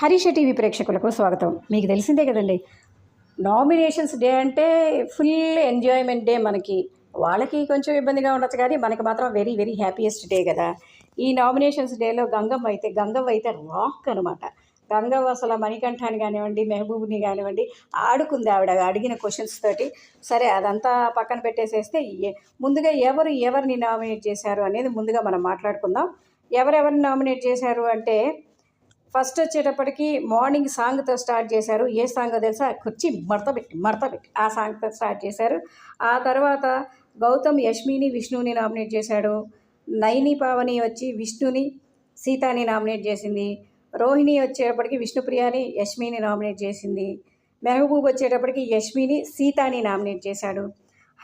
Harisha TV ప్రేక్షకులకు స్వాగతం. మీకు తెలిసిందే కదండి నామినేషన్స్ డే అంటే ఫుల్ ఎంజాయ్మెంట్ డే మనకి. వాళ్ళకి కొంచెం ఇబ్బందిగా ఉండొచ్చు కానీ మనకి మాత్రం వెరీ వెరీ హ్యాపీయెస్ట్ డే కదా. ఈ నామినేషన్స్ డేలో గంగమ్మ అయితే గంగవ్వ అయితే రాక్ అనమాట గంగవ్వ అసలు మణికంఠాన్ని కానివ్వండి మెహబూబ్ని కానివ్వండి ఆడుకుంది ఆవిడ అడిగిన క్వశ్చన్స్ తోటి. సరే అదంతా పక్కన పెట్టేసేస్తే ముందుగా ఎవరు ఎవరిని నామినేట్ చేశారు అనేది ముందుగా మనం మాట్లాడుకుందాం. ఎవరెవరిని నామినేట్ చేశారు అంటే ఫస్ట్ వచ్చేటప్పటికి మార్నింగ్ సాంగ్తో స్టార్ట్ చేశారు. ఏ సాంగ్ తెలుసా? కుర్చీ మడత పెట్టి మడత పెట్టి ఆ సాంగ్తో స్టార్ట్ చేశారు. ఆ తర్వాత గౌతమ్ యష్మిని విష్ణుని నామినేట్ చేశాడు. నైని పావని వచ్చి విష్ణుని సీతాని నామినేట్ చేసింది. రోహిణి వచ్చేటప్పటికి విష్ణుప్రియని యష్మిని నామినేట్ చేసింది. మెహబూబ్ వచ్చేటప్పటికి యష్మిని సీతాని నామినేట్ చేశాడు.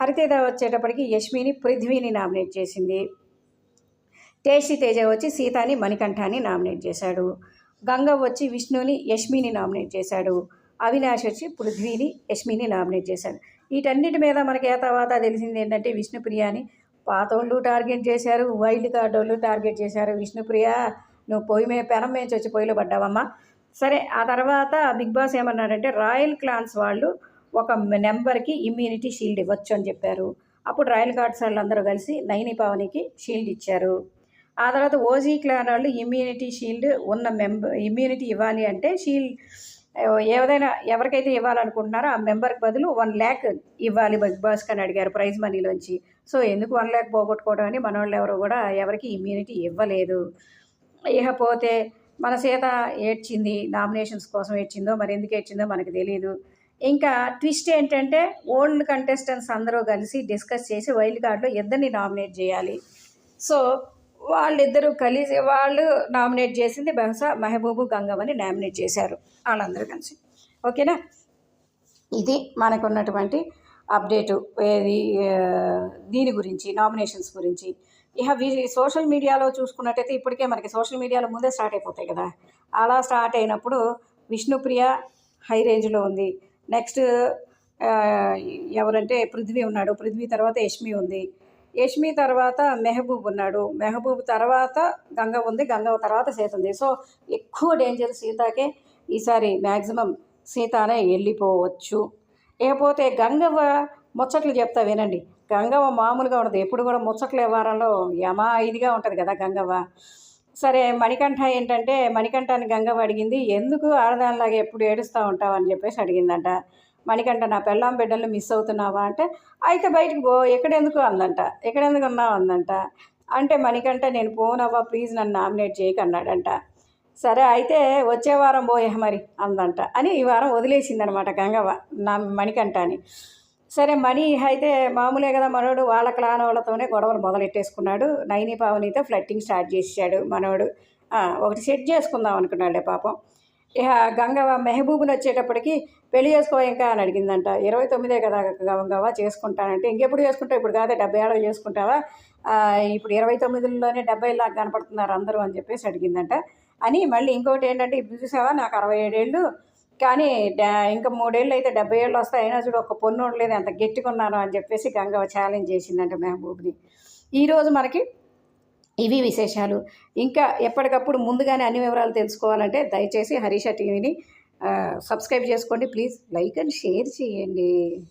హరితేజ వచ్చేటప్పటికి యష్మిని పృథ్వీని నామినేట్ చేసింది. టేషి తేజ వచ్చి సీతాని మణికంఠాని నామినేట్ చేశాడు. గంగ వచ్చి విష్ణుని యష్మిని నామినేట్ చేశాడు. అవినాష్ వచ్చి పృథ్వీని యష్మిని నామినేట్ చేశాడు. వీటన్నిటి మీద మనకి ఏ తర్వాత తెలిసింది ఏంటంటే విష్ణుప్రియని పాతోళ్ళు టార్గెట్ చేశారు వైల్డ్ కార్డ్ వాళ్ళు టార్గెట్ చేశారు. విష్ణుప్రియ నువ్వు పొయ్యి మే పెనం మేంచి వచ్చి పొయ్యిలో పడ్డావమ్మా. సరే ఆ తర్వాత బిగ్ బాస్ ఏమన్నాడంటే రాయల్ క్లాన్స్ వాళ్ళు ఒక నెంబర్కి ఇమ్యూనిటీ షీల్డ్ ఇవ్వచ్చు అని చెప్పారు. అప్పుడు రాయల్ గార్డ్స్ వాళ్ళందరూ కలిసి నైని పావనికి షీల్డ్ ఇచ్చారు. ఆ తర్వాత ఓజీ క్లాన్ వాళ్ళు ఇమ్యూనిటీ షీల్డ్ ఉన్న మెంబర్ ఇమ్యూనిటీ ఇవ్వాలి అంటే షీల్డ్ ఏదైనా ఎవరికైతే ఇవ్వాలనుకుంటున్నారో ఆ మెంబర్కి బదులు వన్ ల్యాక్ ఇవ్వాలి బిగ్ బాస్కి అని అడిగారు ప్రైజ్ మనీలోంచి సో ఎందుకు వన్ ల్యాక్ పోగొట్టుకోవడం అని మన వాళ్ళు ఎవరు కూడా ఎవరికి ఇమ్యూనిటీ ఇవ్వలేదు. ఇకపోతే మన సీత ఏడ్చింది నామినేషన్స్ కోసం ఏడ్చిందో మరి ఎందుకు ఏడ్చిందో మనకు తెలియదు ఇంకా ట్విస్ట్ ఏంటంటే ఓల్డ్ కంటెస్టెంట్స్ అందరూ కలిసి డిస్కస్ చేసి వైల్డ్ కార్డులో ఇద్దరిని నామినేట్ చేయాలి. సో వాళ్ళిద్దరూ కలిసి వాళ్ళు నామినేట్ చేసింది బహుశా మహబూబు గంగమని నామినేట్ చేశారు. వాళ్ళందరూ కలిసి. ఓకేనా? ఇది మనకు ఉన్నటువంటి అప్డేటు. ఏది దీని గురించి నామినేషన్స్ గురించి. ఇక వీ- సోషల్ మీడియాలో చూసుకున్నట్టయితే ఇప్పటికే మనకి సోషల్ మీడియాలో ముందే స్టార్ట్ అయిపోతాయి కదా. అలా స్టార్ట్ అయినప్పుడు విష్ణుప్రియ హై రేంజ్లో ఉంది. నెక్స్ట్ ఎవరంటే పృథ్వీ ఉన్నాడు. పృథ్వీ తర్వాత యష్మి ఉంది. యష్మి తర్వాత మెహబూబ్ ఉన్నాడు. మెహబూబ్ తర్వాత గంగ ఉంది. గంగ తర్వాత సీత ఉంది. సో ఎక్కువ డేంజర్ సీతకే ఈసారి మ్యాక్సిమం సీతనే వెళ్ళిపోవచ్చు. లేకపోతే గంగవ్వ ముచ్చట్లు చెప్తా వినండి. గంగవ్వ మామూలుగా ఉండదు. ఎప్పుడు కూడా ముచ్చట్ల వ్యవహారంలో యమా ఇదిగా ఉంటుంది కదా గంగవ్వ. సరే మణికంఠ ఏంటంటే మణికంఠాన్ని గంగవ్వ అడిగింది ఎందుకు ఆడదానిలాగా ఎప్పుడు ఏడుస్తూ ఉంటావు? అని చెప్పేసి అడిగిందంట. మణికంఠ నా పెళ్ళాం బిడ్డలు మిస్ అవుతున్నావా? అంటే అయితే బయటకు పో ఎక్కడెందుకు? అందంట. ఎక్కడెందుకు ఉన్నావు అందంట. అంటే మణికంఠ నేను పోనవ్వా ప్లీజ్ నన్ను నామినేట్ చేయకన్నాడంట సరే అయితే వచ్చే వారం పోయే మరి అందంట. అని ఈ వారం వదిలేసిందనమాట గంగవ్వ నా మణికంఠ అని సరే మణి అయితే మామూలే కదా మనోడు వాళ్ళ క్లాన్ వాళ్ళతోనే గొడవలు మొదలెట్టేసుకున్నాడు. నైని పావనితో ఫ్లట్టింగ్ స్టార్ట్ చేసాడు మనోడు. ఒకటి సెట్ చేసుకుందాం అనుకున్నాడే పాపం. గంగవ్వ మెహబూబ్ని వచ్చేటప్పటికి పెళ్ళి చేసుకో ఇంకా అని అడిగిందంట. ఇరవై తొమ్మిదే కదా గంగవ్వ చేసుకుంటానంటే ఇంకెప్పుడు చేసుకుంటావు? ఇప్పుడు కాదే డెబ్బై ఏడవ చేసుకుంటావా? ఇప్పుడు ఇరవై తొమ్మిదిలోనే డెబ్బై లాగా కనపడుతున్నారు అందరూ అని చెప్పేసి అడిగిందంట. అని మళ్ళీ ఇంకోటి ఏంటంటే ఇప్పుడు చూసావా? నాకు అరవై ఏడేళ్ళు. కానీ డా- ఇంకా మూడేళ్ళు అయితే డెబ్బై ఏళ్ళు వస్తాయి అయినా చూడు ఒక పొన్ను లేదు అంత గట్టికున్నాను అని చెప్పేసి గంగవ్వ ఛాలెంజ్ చేసిందంట మెహబూబ్ని. ఈరోజు మనకి ఇవి విశేషాలు. ఇంకా ఎప్పటికప్పుడు ముందుగానే అన్ని వివరాలు తెలుసుకోవాలంటే దయచేసి హరీష టీవీని సబ్స్క్రైబ్ చేసుకోండి. ప్లీజ్ లైక్ అండ్ షేర్ చేయండి.